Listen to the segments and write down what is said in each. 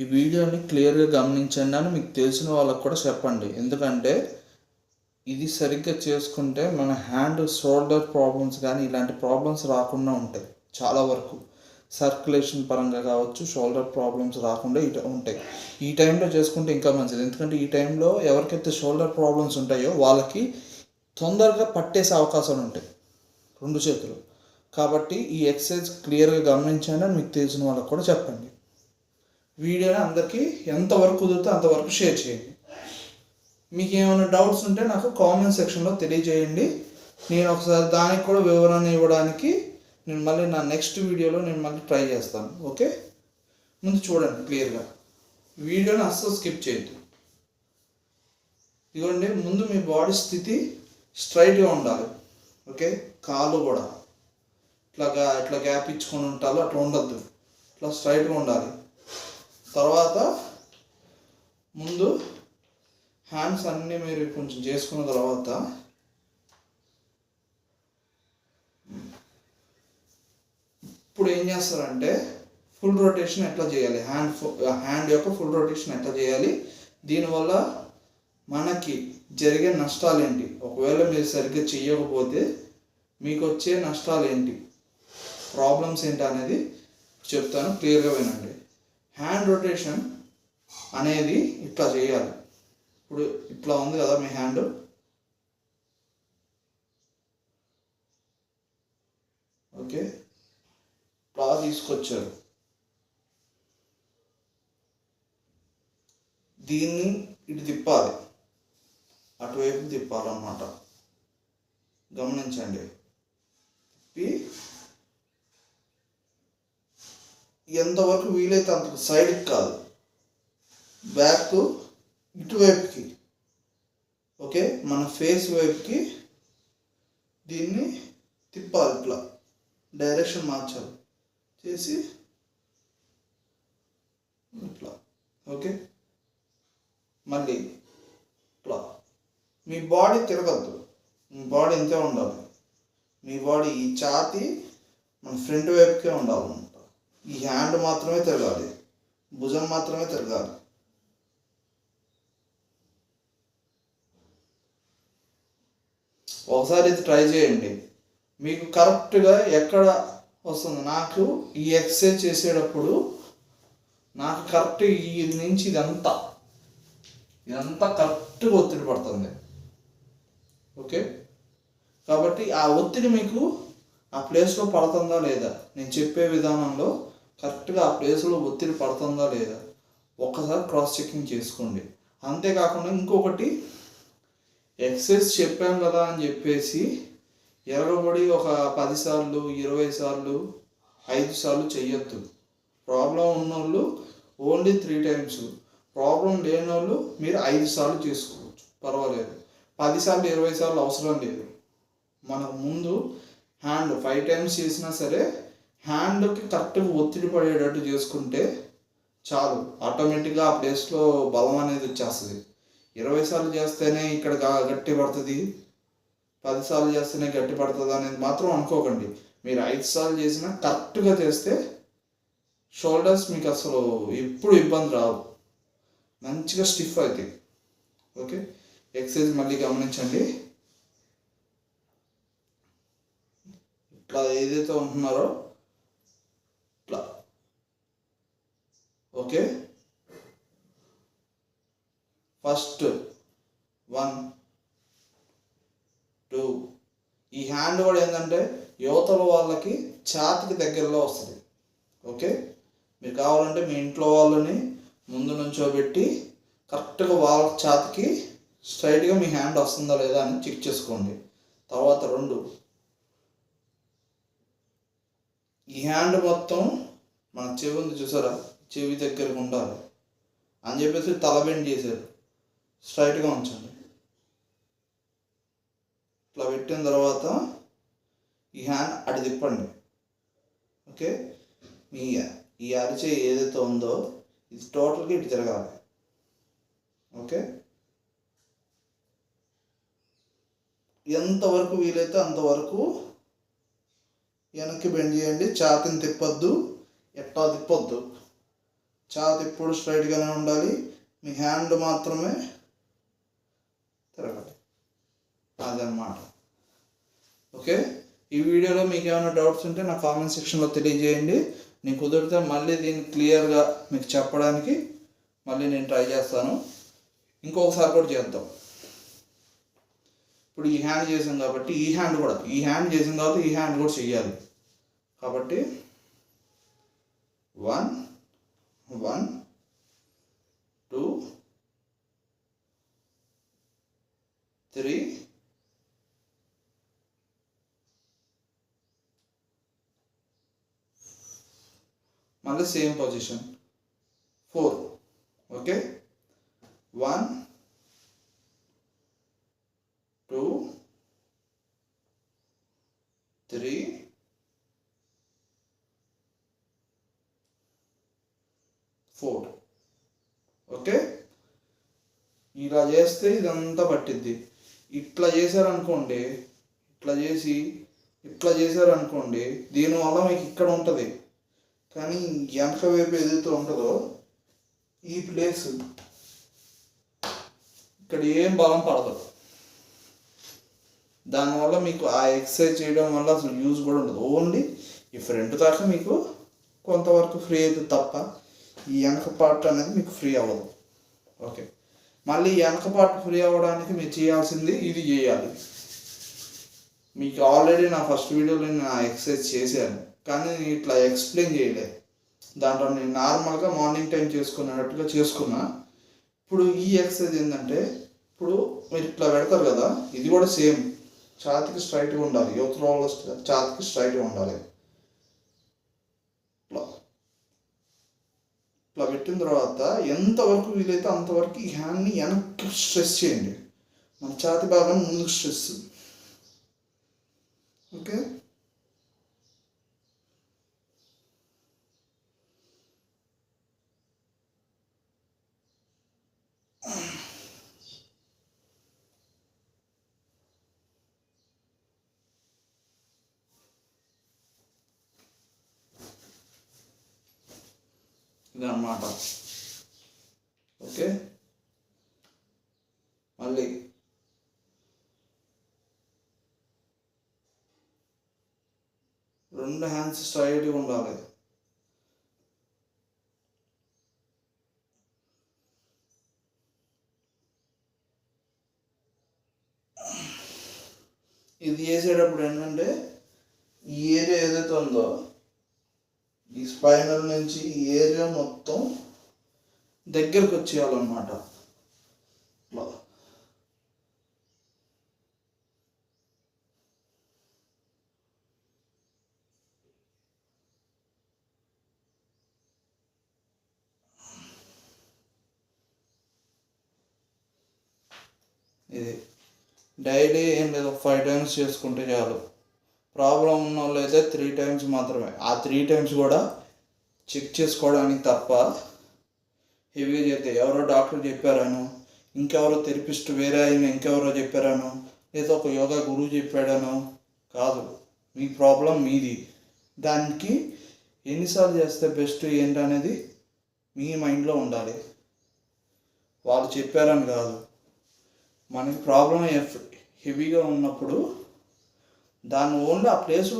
ఈ వీడియోని క్లియర్గా గమనించండి అని మీకు తెలిసిన వాళ్ళకు కూడా చెప్పండి. ఎందుకంటే ఇది సరిగ్గా చేసుకుంటే మన హ్యాండ్ షోల్డర్ ప్రాబ్లమ్స్ కానీ ఇలాంటి ప్రాబ్లమ్స్ రాకుండా ఉంటాయి చాలా వరకు. సర్క్యులేషన్ పరంగా కావచ్చు షోల్డర్ ప్రాబ్లమ్స్ రాకుండా ఇట ఉంటాయి. ఈ టైంలో చేసుకుంటే ఇంకా మంచిది. ఎందుకంటే ఈ టైంలో ఎవరికైతే షోల్డర్ ప్రాబ్లమ్స్ ఉంటాయో వాళ్ళకి తొందరగా పట్టేసే అవకాశాలు ఉంటాయి రెండు చేతులు. కాబట్టి ఈ ఎక్సర్సైజ్ క్లియర్గా గమనించండి అని మీకు తెలిసిన వాళ్ళకి కూడా చెప్పండి. వీడియోని అందరికీ ఎంతవరకు కుదిరితే అంతవరకు షేర్ చేయండి. మీకు ఏమైనా డౌట్స్ ఉంటే నాకు కామెంట్ సెక్షన్లో తెలియజేయండి. నేను ఒకసారి దానికి కూడా వివరణ ఇవ్వడానికి నేను మళ్ళీ నా నెక్స్ట్ వీడియోలో నేను మళ్ళీ ట్రై చేస్తాను. ఓకే ముందు చూడండి క్లియర్గా వీడియోని అస్సలు స్కిప్ చేయొద్దు. ఇదిగోండి ముందు మీ బాడీ స్థితి స్ట్రైట్గా ఉండాలి. ఓకే కాళ్ళు కూడా. ఇట్లా ఇట్లా గ్యాప్ ఇచ్చుకొని ఉంటాలో అట్లా ఉండద్దు. ఇట్లా స్ట్రైట్గా ఉండాలి. తర్వాత ముందు హ్యాండ్స్ అన్నీ మీరు కొంచెం చేసుకున్న తర్వాత ఇప్పుడు ఏం చేస్తారంటే ఫుల్ రొటేషన్ ఎట్లా చేయాలి? హ్యాండ్ హ్యాండ్ యొక్క ఫుల్ రొటేషన్ ఎట్లా చేయాలి? దీనివల్ల మనకి జరిగే నష్టాలు ఏంటి ఒకవేళ మీరు సరిగ్గా చేయకపోతే మీకు వచ్చే నష్టాలు ఏంటి ప్రాబ్లమ్స్ ఏంటి అనేది చెప్తాను క్లియర్గా వినండి. హ్యాండ్ రొటేషన్ అనేది ఇట్లా చేయాలి. ఇప్పుడు ఇట్లా ఉంది కదా మీ హ్యాండ్ ఓకే. ఇట్లా తీసుకొచ్చారు. దీన్ని ఇటు తిప్పాలి. అటువైపు తిప్పాలన్నమాట. గమనించండి. తిప్పి ఎంతవరకు వీలైతే అంత సైడ్కి కాదు. బ్యాక్ ఇటువైపుకి ఓకే మన ఫేస్ వైపుకి దీన్ని తిప్పాలి ఇట్లా. డైరెక్షన్ మార్చాలి. చేసి ఇట్లా. ఓకే మళ్ళీ ఇట్లా. మీ బాడీ తిరగద్దు. మీ బాడీ ఇంతే ఉండాలి. మీ బాడీ ఈ ఛాతి మన ఫ్రంట్ వైపుకే ఉండాలన్నమాట. ఈ హ్యాండ్ మాత్రమే తిరగాలి. భుజం మాత్రమే తిరగాలి. ఒకసారి ఇది ట్రై చేయండి. మీకు కరెక్ట్గా ఎక్కడ వస్తుంది? నాకు ఈ ఎక్సర్సైజ్ చేసేటప్పుడు నాకు కరెక్ట్ ఈ నుంచి ఇదంతా ఇదంతా కరెక్ట్గా ఒత్తిడి పడుతుంది. ఓకే కాబట్టి ఆ ఒత్తిడి మీకు ఆ ప్లేస్లో పడుతుందా లేదా? నేను చెప్పే విధానంలో కరెక్ట్గా ఆ ప్లేస్లో ఒత్తిడి పడుతుందా లేదా? ఒక్కసారి క్రాస్ చెకింగ్ చేసుకోండి. అంతేకాకుండా ఇంకొకటి ఎక్సర్సైజ్ చెప్పాం కదా అని చెప్పేసి ఎరగబడి ఒక పది సార్లు ఇరవై సార్లు ఐదు సార్లు చెయ్యొద్దు. ప్రాబ్లం ఉన్నోళ్ళు ఓన్లీ త్రీ టైమ్స్. ప్రాబ్లం లేని వాళ్ళు మీరు ఐదు సార్లు చేసుకోవచ్చు. పర్వాలేదు. పది సార్లు ఇరవై సార్లు అవసరం లేదు. మనకు ముందు హ్యాండ్ ఫైవ్ టైమ్స్ చేసినా సరే హ్యాండ్కి కరెక్ట్గా ఒత్తిడి పడేటట్టు చేసుకుంటే చాలు. ఆటోమేటిక్గా ఆ ప్లేస్లో బలం అనేది వచ్చేస్తుంది. ఇరవై సార్లు చేస్తేనే ఇక్కడ గట్టి పడుతుంది. పది సార్లు చేస్తేనే గట్టి పడుతుంది అనేది మాత్రం అనుకోకండి. మీరు ఐదు సార్లు చేసినా కరెక్ట్గా చేస్తే షోల్డర్స్ మీకు అసలు ఎప్పుడు ఇబ్బంది రావు. మంచిగా స్టిఫ్ అవుతాయి ఓకే? ఎక్సర్సైజ్ మళ్ళీ గమనించండి. ఇట్లా ఏదైతే ఉంటున్నారో ఇట్లా ఓకే ఫస్ట్ వన్ టూ ఈ హ్యాండ్ కూడా ఏంటంటే యువతల వాళ్ళకి ఛాతికి దగ్గరలో వస్తుంది. ఓకే మీరు కావాలంటే మీ ఇంట్లో వాళ్ళని ముందు నుంచోబెట్టి కరెక్ట్గా వాళ్ళ ఛాతికి స్ట్రైట్గా మీ హ్యాండ్ వస్తుందా లేదా అని చెక్ చేసుకోండి. తర్వాత రెండు ఈ హ్యాండ్ మొత్తం మన చెవి ఉంది చూసారా? చెవి దగ్గరకు ఉండాలి. అని చెప్పేసి తల బెండ్ చేశారు. స్ట్రైట్గా ఉంచండి. ఇట్లా పెట్టిన తర్వాత ఈ హ్యాండ్ అటు తిప్పండి. ఓకే మీ ఈ అరిచే ఏదైతే ఉందో ఇది టోటల్గా ఇటు తిరగాలి. ఓకే ఎంతవరకు వీలైతే అంతవరకు వెనక్కి బెండ్ చేయండి. ఛాతిని తిప్పొద్దు. ఎట్టా తిప్పొద్దు. ఛాతి ఎప్పుడు స్ట్రైట్గానే ఉండాలి. మీ హ్యాండ్ మాత్రమే తిరగాలి అదనమాట ఓకే? ఈ వీడియోలో మీకు ఏమైనా డౌట్స్ ఉంటే నా కామెంట్ సెక్షన్లో తెలియజేయండి. నేను కుదిరితే మళ్ళీ దీన్ని క్లియర్గా మీకు చెప్పడానికి మళ్ళీ నేను ట్రై చేస్తాను. ఇంకొకసారి కూడా చేద్దాం. ఇప్పుడు ఈ హ్యాండ్ చేసాం కాబట్టి ఈ హ్యాండ్ కూడా ఈ హ్యాండ్ చేసిన తర్వాత ఈ హ్యాండ్ కూడా చెయ్యాలి. కాబట్టి వన్ వన్ టూ త్రీ మళ్ళీ same position four okay? One two three four okay ఇలా చేస్తే ఇదంతా పట్టిద్ది. ఇట్లా చేశారనుకోండి ఇట్లా చేసి ఇట్లా చేశారనుకోండి దీనివల్ల మీకు ఇక్కడ ఉంటుంది. కానీ వెనక వైపు ఏదైతే ఉంటుందో ఈ ప్లేస్ ఇక్కడ ఏం బలం పడదు. దానివల్ల మీకు ఆ ఎక్సర్సైజ్ చేయడం వల్ల అసలు యూజ్ కూడా ఉండదు. ఓన్లీ ఈ ఫ్రంట్ దాకా మీకు కొంతవరకు ఫ్రీ అవుతుంది తప్ప ఈ వెనక పార్ట్ అనేది మీకు ఫ్రీ అవ్వదు. ఓకే మళ్ళీ వెనకపాటు ఫ్రీ అవ్వడానికి మీరు చేయాల్సింది ఇది చేయాలి. మీకు ఆల్రెడీ నా ఫస్ట్ వీడియోలో నేను ఆ ఎక్సర్సైజ్ చేశాను. కానీ నేను ఇట్లా ఎక్స్ప్లెయిన్ చేయలేదు దాంట్లో నేను నార్మల్గా మార్నింగ్ టైం చేసుకున్నట్టుగా చేసుకున్నా. ఇప్పుడు ఈ ఎక్సర్సైజ్ ఏంటంటే ఇప్పుడు మీరు ఇట్లా పెడతారు కదా ఇది కూడా సేమ్ ఛాతికి స్ట్రైట్గా ఉండాలి. యువత రోల్ ఛాతికి స్ట్రైట్గా ఉండాలి ఇట్లా ఇట్లా పెట్టిన తర్వాత ఎంతవరకు వీలైతే అంతవరకు ఈ హ్యాండ్ని వెనక్కి స్ట్రెస్ చేయండి. మన ఛాతి భాగం ముందుకు స్ట్రెస్. ఓకే? ఇదన్నమాట. ఓకే? మళ్ళీ. రెండు హ్యాండ్స్ స్ట్రైట్గా ఉండాలి. ఇది చేసేటప్పుడు ఏంటంటే ఈ ఏరియా ఏదైతే ఉందో ఈ స్పైనల్ నుంచి ఈ ఏరియా మొత్తం దగ్గరకు వచ్చేయాలన్నమాట. ఇది డైలీ ఏం లేదు ఫైవ్ టైమ్స్ చేసుకుంటే చాలు. ప్రాబ్లం ఉన్న వాళ్ళు అయితే త్రీ టైమ్స్ మాత్రమే. ఆ త్రీ టైమ్స్ కూడా చెక్ చేసుకోవడానికి తప్ప హెవీగా చేస్తే ఎవరో డాక్టర్ చెప్పారను ఇంకెవరో థెరపిస్ట్ వేరే ఆయన ఇంకెవరో చెప్పారను లేదా ఒక యోగా గురువు చెప్పాడను కాదు. మీ ప్రాబ్లం మీది. దానికి ఎన్నిసార్లు చేస్తే బెస్ట్ ఏంటనేది మీ మైండ్లో ఉండాలి. వాళ్ళు చెప్పారని కాదు. మనకి ప్రాబ్లం హెవీగా ఉన్నప్పుడు దాన్ని ఓన్లీ ఆ ప్లేసు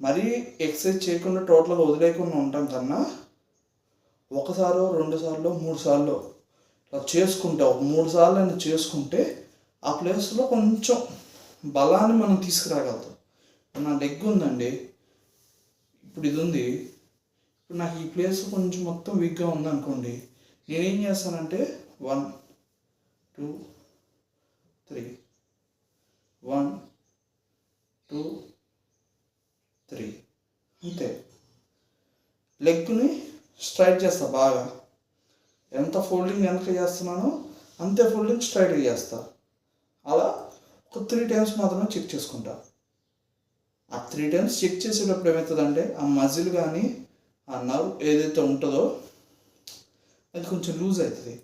మరీ ఎక్సర్సైజ్ చేయకుండా టోటల్గా వదిలేకుండా ఉంటాం కన్నా ఒకసారో రెండు సార్లు మూడు సార్లు ఇట్లా చేసుకుంటే ఒక మూడు సార్లు అయినా చేసుకుంటే ఆ ప్లేస్లో కొంచెం బలాన్ని మనం తీసుకురాగలుగుతాం. నా లెగ్ ఉందండి. ఇప్పుడు ఇది ఉంది. ఇప్పుడు నాకు ఈ ప్లేస్ కొంచెం మొత్తం వీక్గా ఉందనుకోండి నేనేం చేస్తానంటే one two three one two three. అంతే. లెగ్ని స్ట్రైట్ చేస్తా బాగా. ఎంత ఫోల్డింగ్ వెనక చేస్తున్నానో అంతే ఫోల్డింగ్ స్ట్రైట్ చేస్తా. అలా ఒక త్రీ టైమ్స్ మాత్రమే చెక్ చేసుకుంటా. ఆ త్రీ టైమ్స్ చెక్ చేసేటప్పుడు ఏమవుతుందంటే ఆ మజిల్ కానీ ఆ నర్వ్ ఏదైతే ఉంటుందో అది కొంచెం లూజ్ అవుతుంది.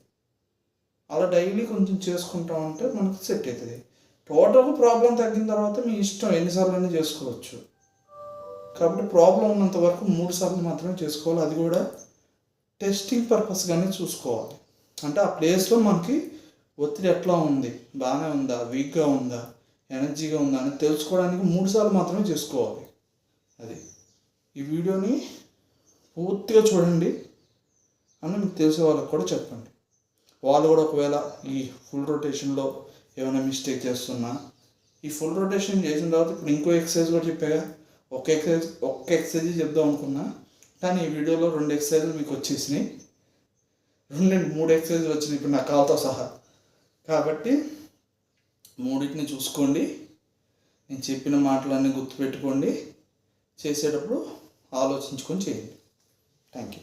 అలా డైలీ కొంచెం చేసుకుంటా ఉంటే మనకు సెట్ అవుతుంది. టోటల్ ప్రాబ్లం తగ్గిన తర్వాత మీ ఇష్టం ఎన్నిసార్లు అయినా చేసుకోవచ్చు. కాబట్టి ప్రాబ్లం ఉన్నంత వరకు మూడు సార్లు మాత్రమే చేసుకోవాలి. అది కూడా టెస్టింగ్ పర్పస్గానే చూసుకోవాలి. అంటే ఆ ప్లేస్లో మనకి ఒత్తిడి ఎట్లా ఉంది? బాగానే ఉందా? వీక్గా ఉందా? ఎనర్జీగా ఉందా? అని తెలుసుకోవడానికి మూడు సార్లు మాత్రమే చేసుకోవాలి. అది. ఈ వీడియోని పూర్తిగా చూడండి. అని మీకు తెలిసే వాళ్ళకి కూడా చెప్పండి. వాళ్ళు కూడా ఒకవేళ ఈ ఫుల్ రొటేషన్లో ఏమైనా మిస్టేక్ చేస్తున్నా? ఈ ఫుల్ రొటేషన్ చేసిన తర్వాత ఇప్పుడు ఇంకో ఎక్సర్సైజ్ కూడా చెప్పాగా. ఒక ఎక్సర్సైజ్ ఒక్క ఎక్సర్సైజ్ చెప్దాం అనుకున్నా. కానీ ఈ వీడియోలో రెండు ఎక్సర్సైజులు మీకు వచ్చేసినాయి. రెండు మూడు ఎక్సర్సైజ్ వచ్చినాయి ఇప్పుడు నా కాల్తో సహా. కాబట్టి మూడింటిని చూసుకోండి. నేను చెప్పిన మాటలన్నీ గుర్తుపెట్టుకోండి. చేసేటప్పుడు ఆలోచించుకొని చేయండి. Thank you